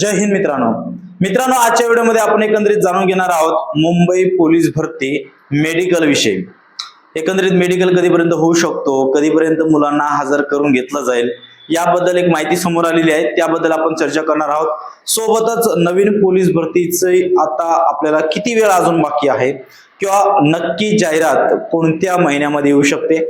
जय हिंद मित्रांनो. मित्रांनो आजच्या व्हिडिओमध्ये आपण एकंदरीत जाणून घेणार आहोत मुंबई पोलीस भरती मेडिकल विषयी. एकंदरीत मेडिकल कधीपर्यंत होऊ शकतो कधीपर्यंत मुलांना हजर करून घेतलं जाईल याबद्दल एक माहिती समोर आलेली आहे. त्याबद्दल आपण चर्चा करणार आहोत. सोबतच नवीन पोलीस भरतीचे आता आपल्याला किती वेळ अजून बाकी आहे? किंवा नक्की जाहिरात कोणत्या महिन्यामध्ये येऊ शकते?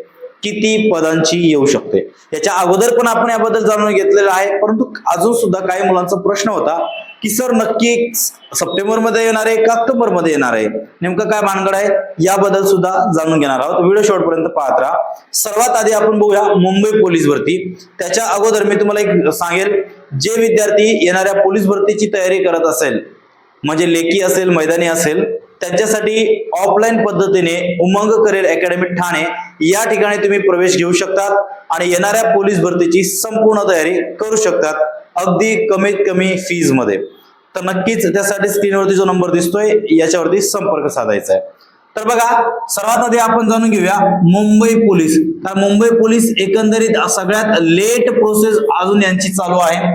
किती पदांची येऊ शकते? याच्या अगोदर पण आपण याबद्दल जाणून घेतलेलं आहे परंतु अजून सुद्धा काही मुलांचा प्रश्न होता की सर नक्की सप्टेंबरमध्ये येणार आहे का ऑक्टोबरमध्ये येणार आहे? नेमकं काय भानगड आहे? याबद्दल सुद्धा जाणून घेणार आहोत. व्हिडिओ शेवटपर्यंत पाहत राहा. सर्वात आधी आपण बघूया मुंबई पोलीस भरती. त्याच्या अगोदर मी तुम्हाला एक सांगेल जे विद्यार्थी येणाऱ्या पोलीस भरतीची तयारी करत असेल म्हणजे लेखी असेल मैदानी असेल त्यांच्यासाठी ऑफलाईन पद्धतीने उमंग करेल अकॅडमी ठाणे या ठिकाणी तुम्ही प्रवेश घेऊ शकतात आणि येणाऱ्या पोलीस भरतीची संपूर्ण तयारी करू शकतात अगदी कमीत कमी फीजमध्ये तर नक्कीच त्यासाठी स्क्रीनवरती जो नंबर दिसतोय याच्यावरती संपर्क साधायचा आहे. तर बघा सर्वात आधी आपण जाणून घेऊया मुंबई पोलीस. तर मुंबई पोलीस एकंदरीत सगळ्यात लेट प्रोसेस अजून यांची चालू आहे.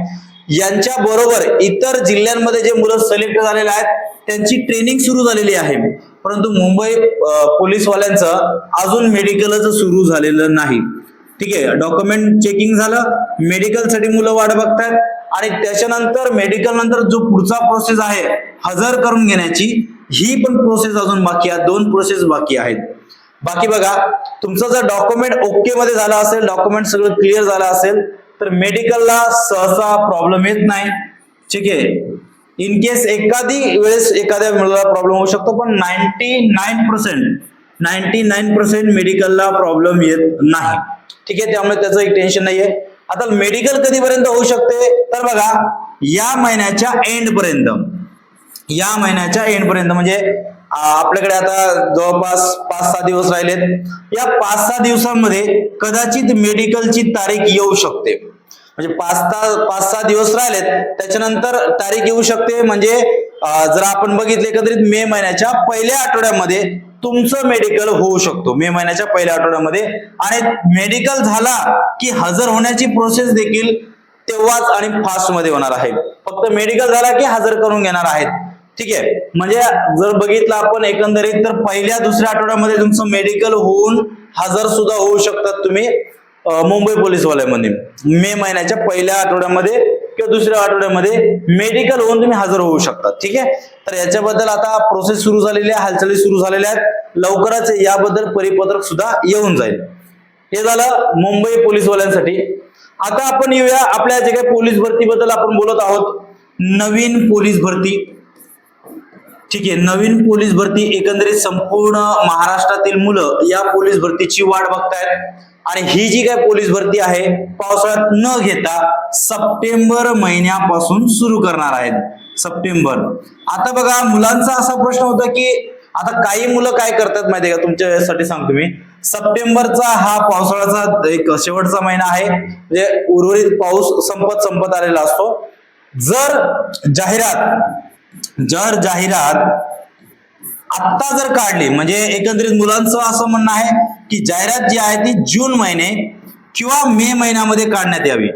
यांच्या बरोबर इतर जिल्ह्यांमध्ये जे मुलं सिलेक्ट झालेले आहेत त्यांची ट्रेनिंग सुरू झालेली आहे. परंतु मुंबई पोलीसवाल्यांचं अजून मेडिकलच सुरू झालेलं नाही. ठीक आहे? डॉक्युमेंट चेकिंग झालं. मेडिकलसाठी मुलं वाट बघतायत. आणि त्याच्यानंतर मेडिकल नंतर जो पुढचा प्रोसेस आहे हजर करून घेण्याची ही पण प्रोसेस अजून बाकी आहे. दोन प्रोसेस बाकी आहेत. बाकी बघा तुमचं जर डॉक्युमेंट ओके मध्ये झालं असेल डॉक्युमेंट सगळं क्लिअर झालं असेल तर मेडिकलला सहसा प्रॉब्लेम येत नाही. ठीक आहे? इन केस एखादी वेळेस एखाद्या मुलाला प्रॉब्लेम होऊ शकतो पण ninety nine percent ninety nine percent मेडिकलला problem येत नाही. ठीक आहे? त्यामुळे त्याचं एक टेन्शन नाहीये. आता मेडिकल कधीपर्यंत होऊ शकते? तर बघा या महिन्याच्या एंड पर्यंत. या महिन्याच्या एंड पर्यंत. म्हणजे आपल्याकडे आता जवळपास पाच सहा दिवस राहिलेत. या पाच सहा दिवसांमध्ये कदाचित मेडिकलची तारीख येऊ शकते. म्हणजे पाच सहा पाच सहा दिवस राहिलेत त्याच्यानंतर तारीख येऊ शकते. म्हणजे जर आपण बघितले एकंदरीत मे महिन्याच्या पहिल्या आठवड्यामध्ये तुमचं मेडिकल होऊ शकतो. मे महिन्याच्या पहिल्या आठवड्यामध्ये. आणि मेडिकल झाला की हजर होण्याची प्रोसेस देखील तेव्हाच आणि फास्टमध्ये होणार आहे. फक्त मेडिकल झाला की हजर करून घेणार आहेत. ठीक आहे? म्हणजे जर बघितलं आपण एकंदरीत तर पहिल्या दुसऱ्या आठवड्यामध्ये तुमचं मेडिकल होऊन हजर सुद्धा होऊ शकतात तुम्ही. मुंबई पोलीसवाल्यामध्ये. मे महिन्याच्या पहिल्या आठवड्यामध्ये किंवा दुसऱ्या आठवड्यामध्ये मेडिकल होऊन तुम्ही हजर होऊ शकता. ठीक आहे? तर याच्याबद्दल आता प्रोसेस सुरू झालेली आहे हालचाली सुरू झालेल्या आहेत. लवकरच याबद्दल परिपत्रक सुद्धा येऊन जाईल. हे झालं मुंबई पोलीसवाल्यांसाठी. आता आपण येऊया आपल्या जे काही पोलीस भरतीबद्दल आपण बोलत आहोत. नवीन पोलीस भरती. ठीक आहे? नवीन पोलीस भरती एकंदरीत संपूर्ण महाराष्ट्रातील मुलं या पोलीस भरतीची वाट बघतायत. आणि ही जी काय पोलीस भरती आहे पावसाळ्यात न घेता सप्टेंबर महिन्यापासून सुरू करणार आहेत. सप्टेंबर. आता बघा मुलांचा असा प्रश्न होता की आता काही मुलं काय करतात माहितीये का? तुमच्यासाठी सांगतो मी. सप्टेंबरचा हा पावसाळ्याचा एक शेवटचा महिना आहे. म्हणजे उर्वरित पाऊस संपत संपत आलेला असतो. जर जाहिरात जर जाहिरात आत्ता जर काढली म्हणजे एकंदरीत मुलांचं असं म्हणणं आहे की जाहिरात जी आहे ती जून महिने किंवा मे महिन्यामध्ये काढण्यात यावी.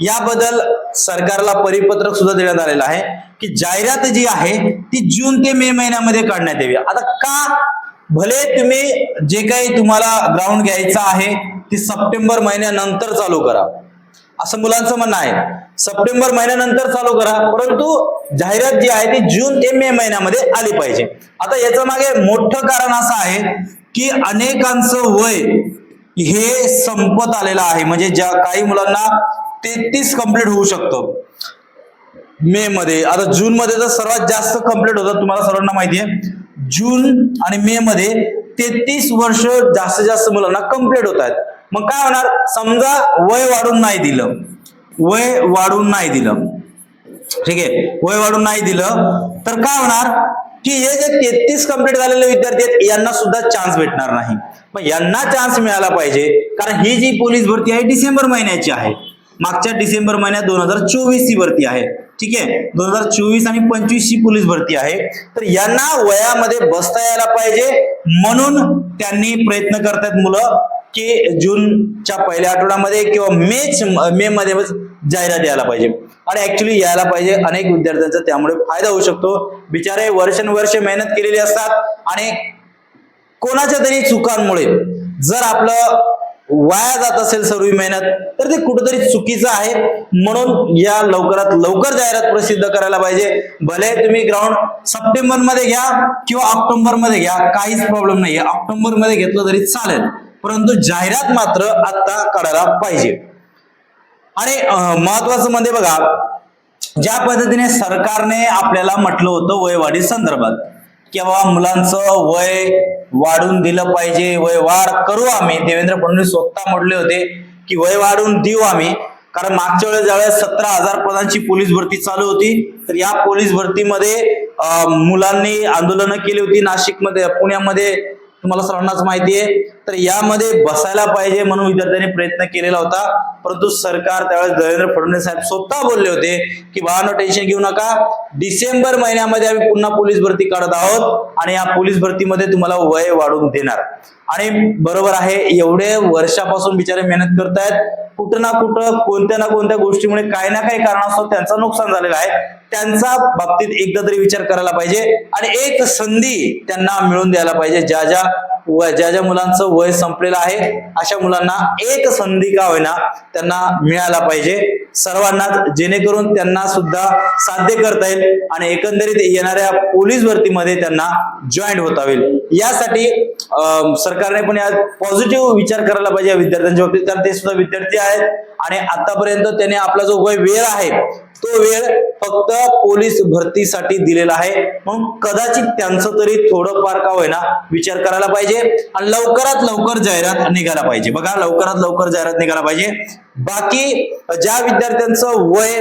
याबद्दल सरकारला परिपत्रक सुद्धा देण्यात आलेलं आहे की जाहिरात जी आहे ती जून ते मे महिन्यामध्ये काढण्यात यावी. आता का भले तुम्ही जे काही तुम्हाला ग्राउंड घ्यायचं आहे ती सप्टेंबर महिन्यानंतर चालू करा. असं मुलांचं म्हणणं आहे. सप्टेंबर महिन्यानंतर चालू करा परंतु जाहिरात जी आहे ती जून ते मे महिन्यामध्ये आली पाहिजे. आता याच्या मागे मोठं कारण असं आहे की अनेकांचं वय हे संपत आलेलं आहे. म्हणजे ज्या काही मुलांना तेहतीस कंप्लीट होऊ शकतं. मे मध्ये. आता जून मध्ये तर सर्वात जास्त कंप्लीट होतात तुम्हाला सर्वांना माहिती आहे. जून आणि मे मध्ये तेहतीस वर्ष जास्तीत जास्त मुलांना कंप्लीट होत आहेत मग काय होणार? समजा वय वाढून नाही दिलं. वय वाढून नाही दिलं. ठीक आहे? वय वाढून नाही दिलं तर काय होणार? की हे जे तेहतीस कंप्लीट झालेले विद्यार्थी आहेत यांना सुद्धा चान्स भेटणार नाही. मग यांना चान्स मिळाला पाहिजे कारण ही जी पोलीस भरती आहे डिसेंबर महिन्याची आहे. मागच्या डिसेंबर महिन्यात दोन हजार चोवीस ची भरती आहे. ठीक आहे? दोन हजार चोवीस आणि पंचवीस ची पोलीस भरती आहे. तर यांना वयामध्ये बसता यायला पाहिजे म्हणून त्यांनी प्रयत्न करतात मुलं. की जूनच्या पहिल्या आठवड्यामध्ये किंवा मे मे मध्ये जाहिरात यायला पाहिजे. आणि ऍक्च्युली यायला पाहिजे अनेक विद्यार्थ्यांचा त्यामुळे फायदा होऊ शकतो. बिचारे वर्षानुवर्ष मेहनत केलेली असतात आणि कोणाच्या तरी चुकांमुळे जर आपलं वाया जात असेल सर्व मेहनत तर ते कुठेतरी चुकीचं आहे. म्हणून या लवकरात लवकर जाहिरात प्रसिद्ध करायला पाहिजे. भले तुम्ही ग्राउंड सप्टेंबरमध्ये घ्या किंवा ऑक्टोबरमध्ये घ्या काहीच प्रॉब्लेम नाहीये. ऑक्टोबरमध्ये घेतलं तरी चालेल. परंतु जाहिरात मात्र आता काढायला पाहिजे. आणि महत्वाचं म्हणजे बघा ज्या पद्धतीने सरकारने आपल्याला म्हटलं होतं वयवाढी संदर्भात किंवा मुलांचं वय वाढून दिलं पाहिजे वय वाढ करू आम्ही. देवेंद्र फडणवीस स्वतः म्हटले होते की वय वाढून देऊ आम्ही. कारण मागच्या वेळेस ज्यावेळेस सतरा हजार पदांची पोलीस भरती चालू होती तर या पोलीस भरतीमध्ये मुलांनी आंदोलनं केली होती नाशिकमध्ये पुण्यामध्ये. तुम्हाला सर्वांनाच माहिती आहे. तर यामध्ये बसायला पाहिजे म्हणून विद्यार्थ्यांनी प्रयत्न केलेला होता. परंतु सरकार त्यावेळेस देवेंद्र फडणवीस साहेब स्वतः बोलले होते की बाळांनो टेन्शन घेऊ नका. डिसेंबर महिन्यामध्ये आम्ही पुन्हा पोलीस भरती काढत आहोत आणि या पोलीस भरतीमध्ये तुम्हाला वय वाढवून देणार. आणि बरोबर आहे एवढे वर्षापासून बिचारे मेहनत करतायत. कुठं ना कुठं कोणत्या ना कोणत्या गोष्टीमुळे काही ना काही कारणास्तव त्यांचं नुकसान झालेलं आहे. त्यांचा बाबतीत एकदा तरी विचार करायला पाहिजे आणि एक संधी त्यांना मिळून द्यायला पाहिजे. ज्या ज्या ज्या ज्या मुलांचं वय संपलेलं आहे अशा मुलांना एक संधी का होईना त्यांना मिळायला पाहिजे. सर्वांनाच जेणेकरून त्यांना सुद्धा साध्य करता येईल आणि एकंदरीत येणाऱ्या पोलीस भरतीमध्ये त्यांना जॉईन होता येईल यासाठी सरकारने पण या पॉझिटिव्ह विचार करायला पाहिजे या विद्यार्थ्यांच्या बाबतीत. कारण ते सुद्धा विद्यार्थी आहेत आणि आतापर्यंत त्याने आपला जो वय वेळ आहे तो वेळ फक्त पोलीस भरतीसाठी दिलेला आहे. म्हणून कदाचित त्यांचं तरी थोडंफार का होईना विचार करायला पाहिजे आणि लवकरात लवकर जाहिरात निघायला पाहिजे. बघा लवकरात लवकर जाहिरात निघायला पाहिजे. बाकी ज्या विद्यार्थ्यांचं वय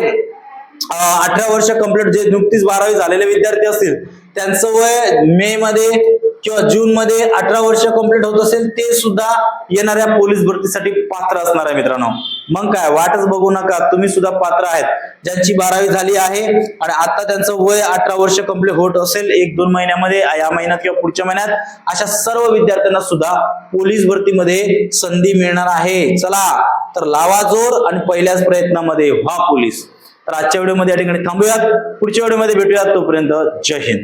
अठरा वर्ष कंप्लीट जे नुकतीच बारावी झालेले विद्यार्थी असतील त्यांचं वय मे मध्ये किंवा जून मध्ये अठरा वर्ष कंप्लीट होत असेल ते सुद्धा येणाऱ्या पोलीस भरतीसाठी पात्र असणार आहे मित्रांनो. मग काय वाटच बघू नका. तुम्ही सुद्धा पात्र आहेत. ज्यांची बारावी झाली आहे आणि आता त्यांचं वय अठरा वर्ष कंप्लीट होत असेल एक दोन महिन्यामध्ये या महिन्यात किंवा पुढच्या महिन्यात अशा सर्व विद्यार्थ्यांना सुद्धा पोलीस भरतीमध्ये संधी मिळणार आहे. चला तर लावा जोर आणि पहिल्याच प्रयत्नामध्ये व्हा पोलीस. तर आजच्या व्हिडिओमध्ये या ठिकाणी थांबूयात. पुढच्या व्हिडिओमध्ये भेटूयात. तोपर्यंत जय हिंद.